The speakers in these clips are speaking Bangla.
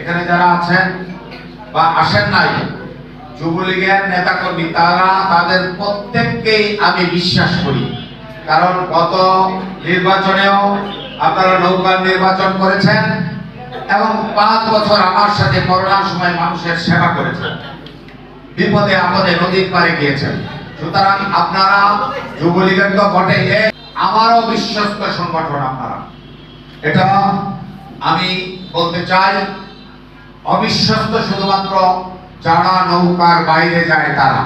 এখানে যারা আছেন বা আসেন নাই, যুবলীগের নেতাকর্মী, তারা তাদের প্রত্যেককেই আমি বিশ্বাস করি। কারণ গত নির্বাচনেও আপনারা নৌকার নির্বাচন করেছেন এবং পাঁচ বছর আমার সাথে করোনার সময় মানুষের সেবা করেছেন। বিপদে আপদে নদীর পাড়ে গিয়েছেন। সুতরাং আপনারা যুবলীগের তো বটে আমারও বিশ্বস্ত সংগঠন আপনারা। এটা আমি বলতে চাই, অবিশ্বস্ত শুধুমাত্র যারা নৌকার বাইরে যায় তারা।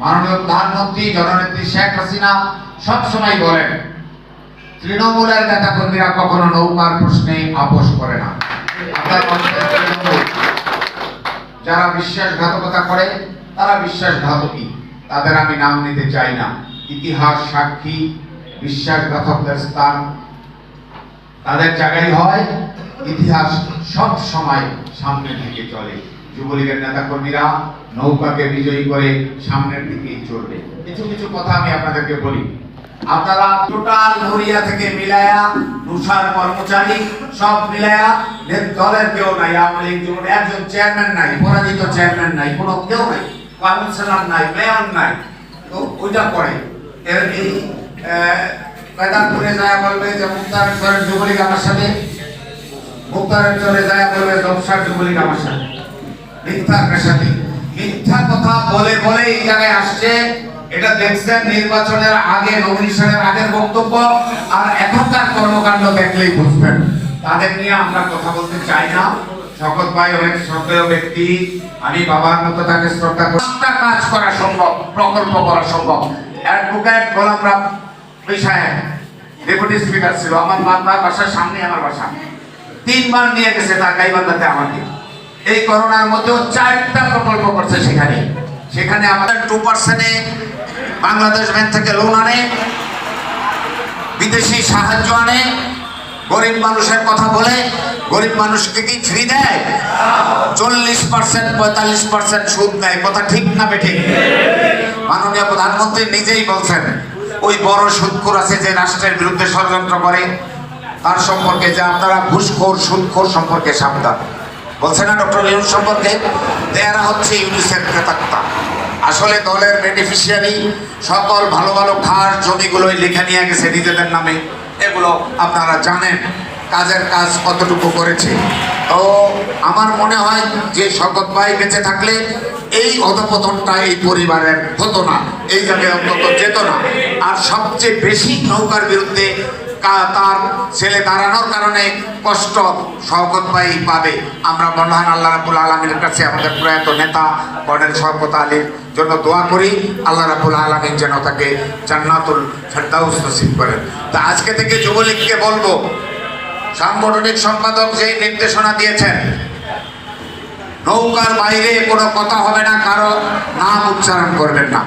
মাননীয় প্রধানমন্ত্রী, জননেত্রী শেখ হাসিনা সবসময় বলেন, তৃণমূলের নেতা কর্মীরা কখনো নৌকার প্রশ্নে আপোষ করে না। যারা বিশ্বাসঘাতকতা করে, তারা বিশ্বাসঘাতকী তাদের আমি নাম নিতে চাই না। ইতিহাস, সাক্ষী বিশ্বাসঘাতকদের স্থান তাদের জায়গায় হয়, ইতিহাস সব সময় সামনের দিকে চলে। যুবলীগের নেতা কর্মীরা নৌকাকে বিজয়ী করে সামনের দিকেই চলবে। কিছু কিছু কথা আমি আপনাদেরকে বলি। আপনারা টোটাল নড়িয়া থেকে মিলায়া, নুসার কর্মচারী সব মিলায়া দলের কেউ নাই, আওয়ামী লীগ একজন চেয়ারম্যান নাই, পরাজিত চেয়ারম্যান নাই, কোনো কেউ নাই, কাউন্সিলর নাই, মেয়র নাই। তো ওইটা পড়ে এর এই যায় বলবে যে মুক্তার চরের যুবলীগ আমার সাথে। মুক্তারের চরে যায় বলবে দমসার যুবলীগ আমার সাথে। মিথ্যার সাথে মিথ্যা কথা বলে বলে এই জায়গায় আসছে। এটা দেখছেন নির্বাচনের আগে নমিনেশনের আগের বক্তব্য। আর এখনকার কর্মকাণ্ড দেখলেই বুঝবেন। তাদের নিয়ে আমরা কথা বলতে চাই না। শকত ভাই অনেক শ্রদ্ধেয় ব্যক্তি। আমি বাবার মতো তাকে শ্রদ্ধা করি। কাজ করা সম্ভব, প্রকল্প করা সম্ভব। অ্যাডভোকেট গোলাম রাব্বি সাহেব, ডেপুটি স্পিকার ছিল। আমার বাবার বাসার সামনে আমার বাসা। তিনবার নিয়ে গেছে তার গাইবান্ধাতে আমাকে। এই করোনার মধ্যেও চারটা প্রকল্প করছে সেখানে। সেখানে আমাদের টু পার্সেন্টে বাংলাদেশ ব্যাংক থেকে লোন আনে, বিদেশি সাহায্য আনে, গরিব মানুষের কথা বলে, গরিব মানুষকে কি ফ্রি দেয়? চল্লিশ পার্সেন্ট পঁয়তাল্লিশ পার্সেন্ট সুদ দেয় কথা ঠিক না বেঠে মাননীয় প্রধানমন্ত্রী নিজেই বলছেন, ওই বড় সুদখোর আছে যে রাষ্ট্রের বিরুদ্ধে ষড়যন্ত্র করে, তার সম্পর্কে যে আপনারা ঘুষখোর সুদখোর সম্পর্কে সাবধান। বলছে না ডক্টর ইউনুস সম্পর্কে? এরা হচ্ছে ইউনুসের ক্রেতাক্তা আসলে দলের বেনিফিশিয়ারি সকল ভালো ভালো খাস জমিগুলোই লিখে নিয়ে গেছে নিজেদের নামে। এগুলো আপনারা জানেন, কাজের কাজ কতটুকু করেছে। তো আমার মনে হয় যে শকত ভাই বেঁচে থাকলে এই অধপতনটা এই পরিবারের হতো না, এই জায়গায় অন্তত যেত না। আর সবচেয়ে বেশি নৌকার বিরুদ্ধে তার ছেলে দাঁড়ানোর কারণে কষ্ট শওকত ভাই পাবে। আমরা মহান আল্লাহ রাবুল আলমীর কাছে আমাদের প্রয়াত নেতা কর্নেল শওকত আলীর জন্য দোয়া করি। আল্লাহ রাবুল আলমিন যেন তাকে জান্নাতুল ফেরদাউস নসিব করেন। তা আজকে থেকে যুবলীগকে বলব, সাংগঠনিক সম্পাদক যেই নির্দেশনা দিয়েছেন নৌকার বাইরে কোনো কথা হবে না কারও নাম উচ্চারণ করবেন না।